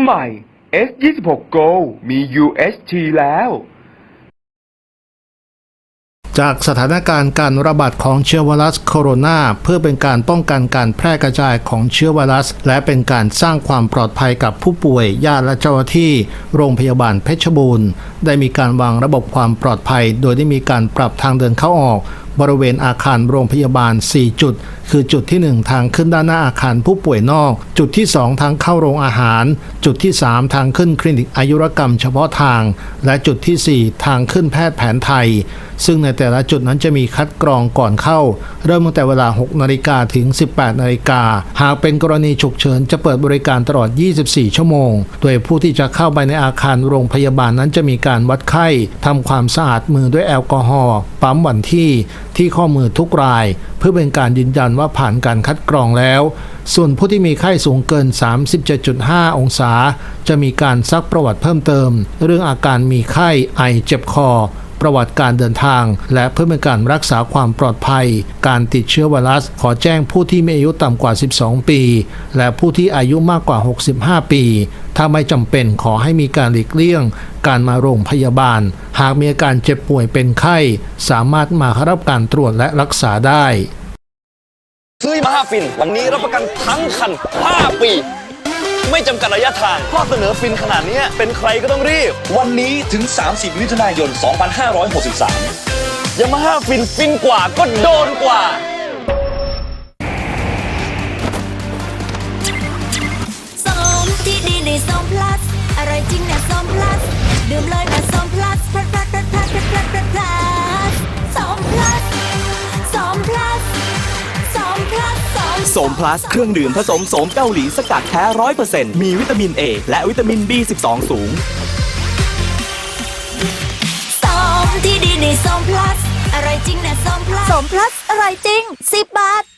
ใหม่ S26 Go มี UHT แล้ว จากสถานการณ์การระบาดของเชื้อไวรัสโคโรนาเพื่อเป็นการป้องกันการแพร่กระจายของเชื้อไวรัส และเป็นการสร้างความปลอดภัยกับผู้ป่วยญาติและเจ้าหน้าที่ โรงพยาบาลเพชรบูรณ์ ได้มีการวางระบบความปลอดภัย โดยได้มีการปรับทางเดินเข้าออก บริเวณอาคารโรงพยาบาล 4 จุด คือจุดที่ 1 ทางขึ้นด้านหน้าอาคารผู้ป่วยนอก จุดที่ 2 ทางเข้าโรงอาหาร จุดที่ 3 ทางขึ้นคลินิกอายุรกรรมเฉพาะทาง และจุดทีสี่ 4 ทางขึ้นแพทย์แผนไทย ซึ่งในแต่ละจุดนั้นจะมีคัดกรองก่อนเข้า เริ่มตั้งแต่เวลา 6 นาฬิกาถึง 18 นาฬิกา หากเป็นกรณีฉุกเฉินจะเปิดบริการตลอด 24 ชั่วโมง โดยผู้ที่จะเข้าไปในอาคารโรงพยาบาลนั้นจะมีการวัดไข้ทำความสะอาดมือด้วยแอลกอฮอล์ปั๊มวันที่ ที่ข้อมือทุกราย เพื่อเป็นการยืนยันว่าผ่านการคัดกรองแล้ว ส่วนผู้ที่มีไข้สูงเกิน 37.5 องศา จะมีการซักประวัติเพิ่มเติม เรื่องอาการมีไข้ไอเจ็บคอ ประวัติการเดินทาง และเพื่อเป็นการรักษาความปลอดภัย การติดเชื้อไวรัส ขอแจ้งผู้ที่มีอายุต่ำกว่า 12 ปี และผู้ที่อายุมากกว่า 65 ปี ถ้าไม่จำเป็นขอให้มีการหลีกเลี่ยง การมาโรงพยาบาล หากมีอาการเจ็บป่วยเป็นไข้ สามารถมารับการตรวจและรักษาได้ซื้อมาห้าฟิน วันนี้รับประกันทั้งคัน 5 ปี ไม่จำกัดระยะทางข้อเสนอฟินขนาดเนี้ยเป็นใครก็ต้องรีบ วันนี้ถึง 30มิถุนายน 2563ยามาฮ่าฟินฟินกว่าก็โดนกว่า ส้มที่ดีในส้มพลัส อร่อยจริงนะส้มพลัส ดื่มเลยนะ ส้มโสมพลัสเครื่องดื่มผสมโสมเกาหลีสกัดแท้ร้อยเปอร์เซ็นต์มีวิตามิน A และวิตามิน B12 สูง ส้มที่ดีในส้มพลัส อร่อยจริงนะส้มพลัสส้มพลัสอร่อยจริงสิบบาท